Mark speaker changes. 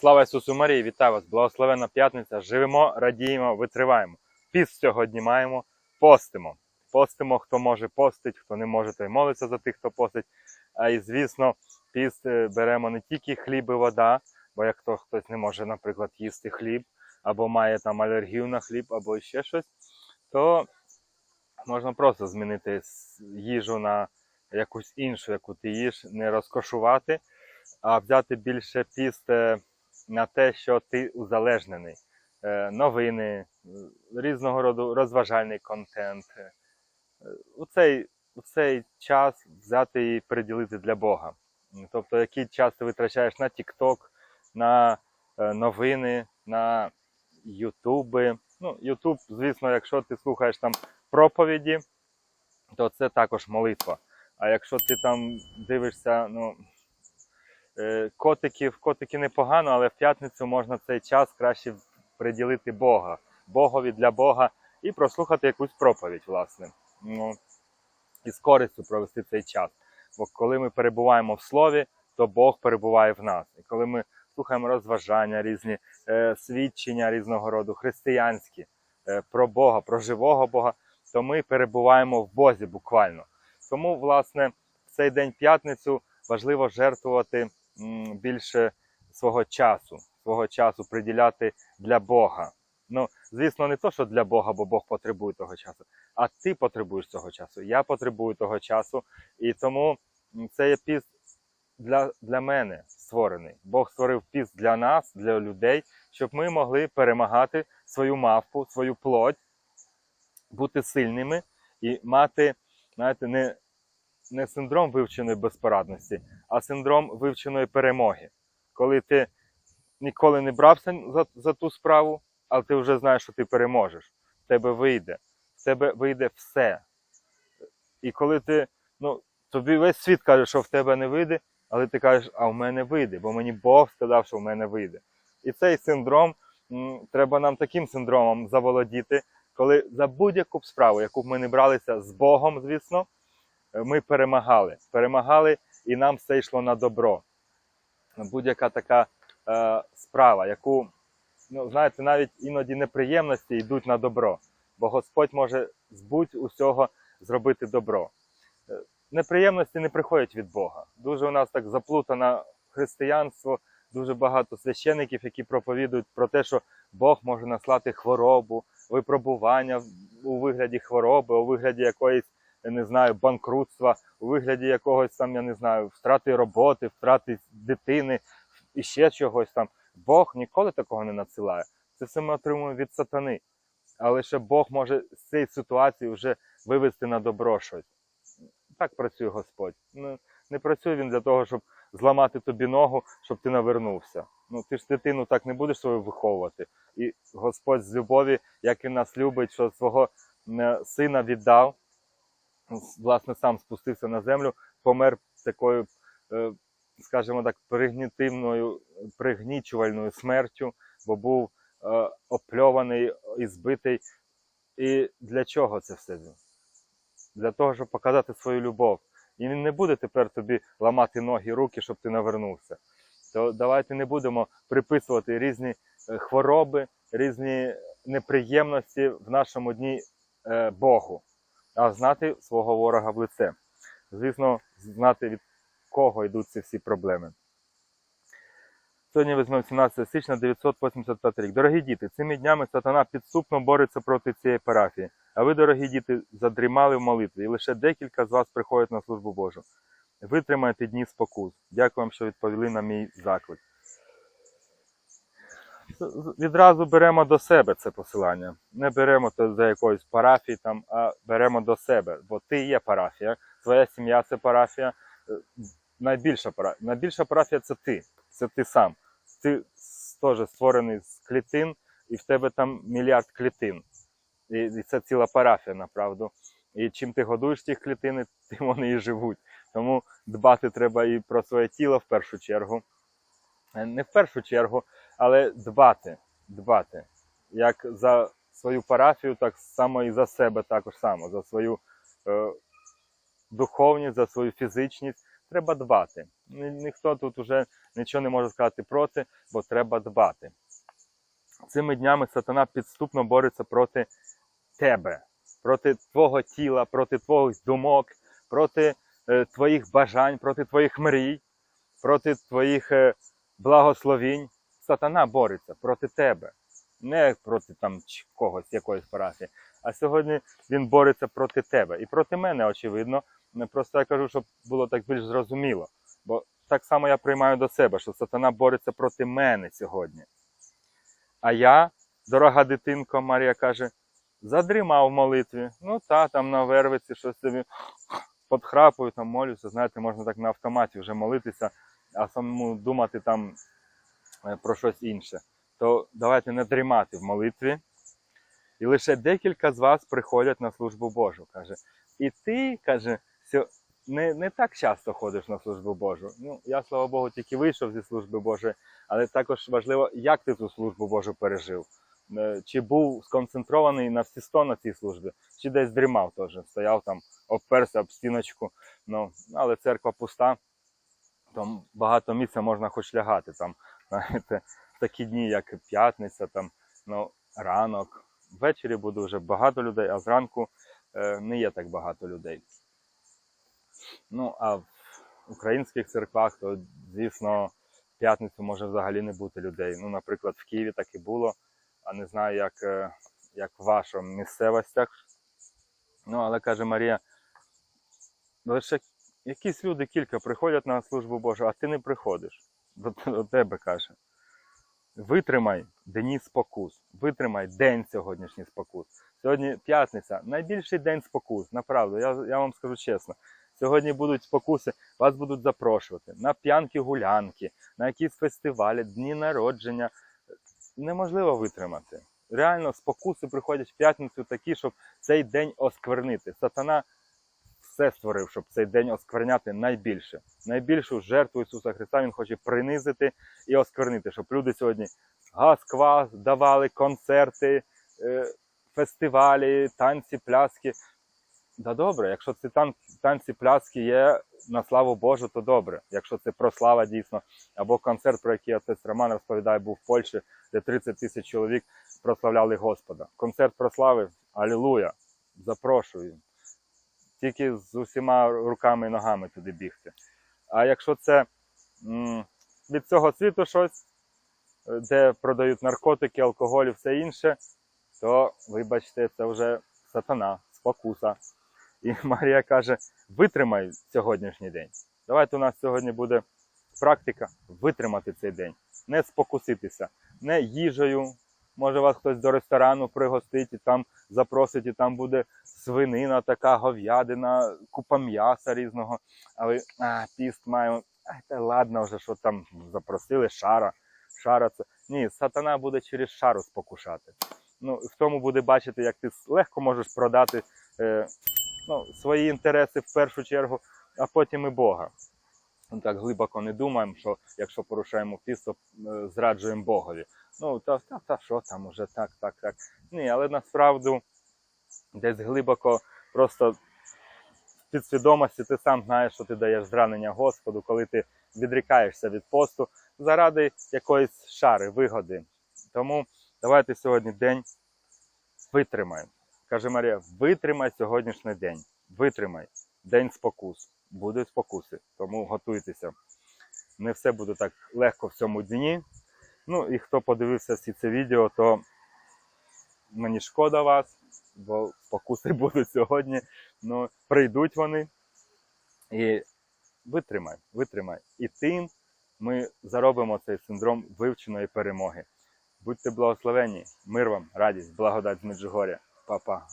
Speaker 1: Слава Ісусу Марії, вітаю вас! Благословенна п'ятниця. Живемо, радіємо, витриваємо. Піст сьогодні маємо, постимо. Постимо, хто може постить, хто не може, той молиться за тих, хто постить. А і звісно, піст е, беремо не тільки хліб і вода, бо як то хтось не може, наприклад, їсти хліб, або має там алергію на хліб, або ще щось, то можна просто змінити їжу на якусь іншу, яку ти їш, не розкошувати, а взяти більше піст е, на те, що ти узалежнений. Е, Новини, різного роду розважальний контент. Е, У цей, у цей час взяти і приділити для Бога. Тобто, який час ти витрачаєш на TikTok, на е, новини, на Ютуби. Ну, Ютуб, звісно, якщо ти слухаєш там проповіді, то це також молитва. А якщо ти там дивишся, ну, котиків, котики непогано, але в п'ятницю можна цей час краще приділити Бога, Богові для Бога і прослухати якусь проповідь, власне. Ну, і з користю провести цей час. Бо коли ми перебуваємо в слові, то Бог перебуває в нас. І коли ми слухаємо розважання, різні е, свідчення різного роду, християнські е, про Бога, про живого Бога, то ми перебуваємо в Бозі буквально. Тому, власне, в цей день п'ятницю важливо жертвувати більше свого часу, свого часу приділяти для Бога. Ну, звісно, не то, що для Бога, бо Бог потребує того часу, а ти потребуєш цього часу. Я потребую того часу. І тому м, це є піст для, для мене створений. Бог створив піст для нас, для людей, щоб ми могли перемагати свою мавпу, свою плоть, бути сильними і мати, знаєте, не, не синдром вивченої безпорадності, а синдром вивченої перемоги. Коли ти ніколи не брався за, за ту справу, але ти вже знаєш, що ти переможеш. В тебе вийде. В тебе вийде все. І коли ти, ну, тобі весь світ каже, що в тебе не вийде, але ти кажеш, а в мене вийде, бо мені Бог сказав, що в мене вийде. І цей синдром, треба нам таким синдромом заволодіти, коли за будь-яку справу, яку б ми не бралися з Богом, звісно, ми перемагали. Перемагали і нам все йшло на добро. Будь-яка така е, справа, яку, ну, знаєте, навіть іноді неприємності йдуть на добро, бо Господь може з будь-усього зробити добро. Е, Неприємності не приходять від Бога. Дуже у нас так заплутано християнство, дуже багато священиків, які проповідують про те, що Бог може наслати хворобу, випробування у вигляді хвороби, у вигляді якоїсь, не знаю, банкрутства, у вигляді якогось там, я не знаю, втрати роботи, втрати дитини і ще чогось там. Бог ніколи такого не надсилає. Це все ми отримуємо від сатани. Але ще Бог може з цієї ситуації вже вивести на добро щось. Так працює Господь. Ну, не працює він для того, щоб зламати тобі ногу, щоб ти навернувся. Ну ти ж дитину так не будеш свою виховувати. І Господь з любові, як він нас любить, що свого е, сина віддав, власне, сам спустився на землю, помер такою, е, скажімо так, пригнітивною, пригнічувальною смертю, бо був е, опльований і збитий. І для чого це все? Для того, щоб показати свою любов. І він не буде тепер тобі ламати ноги, руки, щоб ти навернувся. То давайте не будемо приписувати різні е, хвороби, різні неприємності в нашому дні Богу, а знати свого ворога в лице. Звісно, знати від кого йдуть ці всі проблеми. Сьогодні візьмемо 17 січня 985 рік. Дорогі діти, цими днями сатана підступно бореться проти цієї парафії. А ви, дорогі діти, задрімали в молитві, і лише декілька з вас приходять на службу Божу. Витримайте дні спокус. Дякую вам, що відповіли на мій заклик. Відразу беремо до себе це посилання. Не беремо то за якоїсь парафії, там, а беремо до себе, бо ти є парафія, твоя сім'я це парафія. Е, Найбільша парафія. Найбільша парафія це ти. Це ти сам. Ти теж створений з клітин, і в тебе там мільярд клітин. І, і це ціла парафія, направду. І чим ти годуєш ті клітини, тим вони і живуть. Тому дбати треба і про своє тіло в першу чергу. Е, Не в першу чергу, але дбати. дбати. Як за свою парафію, так само і за себе також само, за свою е, духовність, за свою фізичність. треба дбати. Ніхто тут уже нічого не може сказати проти, бо треба дбати. Цими днями сатана підступно бореться проти тебе, проти твого тіла, проти твоїх думок, проти е, твоїх бажань, проти твоїх мрій, проти твоїх е, благословінь. Сатана бореться проти тебе, не проти там когось, якоїсь парафії. А сьогодні він бореться проти тебе і проти мене, очевидно. Просто я кажу, щоб було так більш зрозуміло. Бо так само я приймаю до себе, що сатана бореться проти мене сьогодні. А я, дорога дитинко, Марія каже, задрімав в молитві. Ну та там на вервиці щось собі подхрапую, там молюся. Знаєте, можна так на автоматі вже молитися, а самому думати там про щось інше. То давайте не дрімати в молитві. І лише декілька з вас приходять на службу Божу. Каже, і ти, каже, не, не так часто ходиш на службу Божу. Ну, я, слава Богу, тільки вийшов зі служби Божої, але також важливо, як ти ту службу Божу пережив. Е, Чи був сконцентрований на всі сто на цій службі, чи десь дрімав теж, стояв там, обперся об стіночку. Ну, але церква пуста, там багато місця можна хоч лягати. Там, знаєте, в такі дні, як п'ятниця, там, ну, ранок. Ввечері буде вже багато людей, а зранку е, не є так багато людей. Ну, а в українських церквах, то, звісно, п'ятницю може взагалі не бути людей. Ну, наприклад, в Києві так і було, а не знаю, як, е, як в ваших місцевостях. Ну, але каже Марія, лише якісь люди кілька приходять на службу Божу, а ти не приходиш. До, до тебе каже. Витримай дні спокус, витримай день сьогоднішній спокус. Сьогодні п'ятниця, найбільший день спокус, направду, я, я вам скажу чесно. Сьогодні будуть спокуси, вас будуть запрошувати на п'янки-гулянки, на якісь фестивалі, дні народження. Неможливо витримати. Реально, спокуси приходять в п'ятницю такі, щоб цей день осквернити. Сатана все створив, щоб цей день оскверняти найбільше. Найбільшу жертву Ісуса Христа Він хоче принизити і осквернити, щоб люди сьогодні газ-квас давали, концерти, е, фестивалі, танці, пляски. Да добре, якщо ці тан- танці, пляски є на славу Божу, то добре. Якщо це прослава дійсно, або концерт, про який отець Роман розповідає, був в Польщі, де 30 тисяч чоловік прославляли Господа. Концерт прослави, алілуя! Запрошую. Тільки з усіма руками і ногами туди бігти. А якщо це від цього світу щось, е, де продають наркотики, алкоголь і все інше, то, вибачте, це вже сатана, спокуса. І Марія каже: витримай сьогоднішній день. Давайте у нас сьогодні буде практика витримати цей день, не спокуситися, не їжею. Може вас хтось до ресторану пригостить і там запросить, і там буде свинина, така говядина, купа м'яса різного. А ви а, піст маємо. Та ладно вже, що там запросили, шара. Шара це. Ні, сатана буде через шару спокушати. Ну, в тому буде бачити, як ти легко можеш продати е, ну, свої інтереси в першу чергу, а потім і Бога. Ми так глибоко не думаємо, що якщо порушаємо піст, то е, зраджуємо Богові. Ну, та, та, та що там уже так, так, так. Ні, але насправді десь глибоко просто в підсвідомості ти сам знаєш, що ти даєш зранення Господу, коли ти відрікаєшся від посту заради якоїсь шари, вигоди. Тому давайте сьогодні день витримаємо. Каже Марія, витримай сьогоднішній день. Витримай. День спокус. Будуть спокуси, тому готуйтеся. Не все буде так легко в цьому дні. Ну і хто подивився всі це відео, то мені шкода вас, бо спокуси будуть сьогодні. Ну, прийдуть вони. І витримай, витримай. І тим ми заробимо цей синдром вивченої перемоги. Будьте благословені, мир вам, радість, благодать з Меджугоря. Па-па.